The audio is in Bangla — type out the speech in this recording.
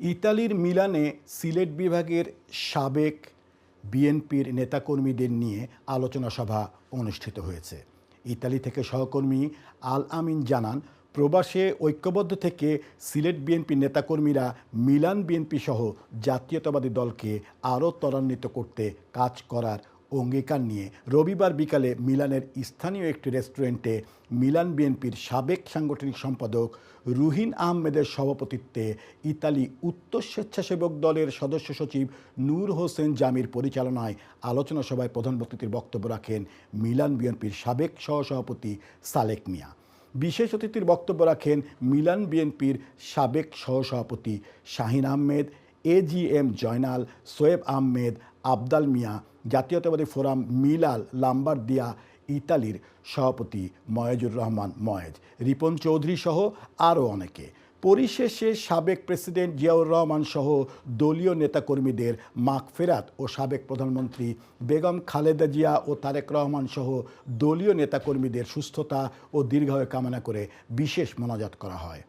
ইতালির মিলানে সিলেট বিভাগের সাবেক বিএনপির নেতাকর্মীদের নিয়ে আলোচনা সভা অনুষ্ঠিত হয়েছে। ইতালি থেকে সহকর্মী আল আমিন জানান, প্রবাসে ঐক্যবদ্ধ থেকে সিলেট বিএনপি নেতাকর্মীরা মিলান বিএনপি সহ জাতীয়তাবাদী দলকে আরও ত্বরান্বিত করতে কাজ করার অঙ্গীকার নিয়ে রবিবার বিকালে মিলানের স্থানীয় একটি রেস্টুরেন্টে মিলান বিএনপির সাবেক সাংগঠনিক সম্পাদক রুহিন আহমেদের সভাপতিত্বে ইতালি উত্তর স্বেচ্ছাসেবক দলের সদস্য সচিব নূর হোসেন জামির পরিচালনায় আলোচনা সভায় প্রধান বক্তৃতির বক্তব্য রাখেন মিলান বিএনপির সাবেক সহসভাপতি সালেক মিয়া। বিশেষ অতিথির বক্তব্য রাখেন মিলান বিএনপির সাবেক সহসভাপতি শাহিন আহমেদ এজিএম জয়নাল, সোয়েব আহমেদ, আবদাল মিয়া, জাতীয়তাবাদী ফোরাম মিলাল লাম্বারদিয়া, ইতালির সভাপতি ময়েজুর রহমান ময়েজ, রিপন চৌধুরী সহ আরও অনেকে। পরিশেষে সাবেক প্রেসিডেন্ট জিয়াউর রহমান সহ দলীয় নেতাকর্মীদের মাগফেরাত ও সাবেক প্রধানমন্ত্রী বেগম খালেদা জিয়া ও তারেক রহমান সহ দলীয় নেতাকর্মীদের সুস্থতা ও দীর্ঘায়ু কামনা করে বিশেষ মোনাজাত করা হয়।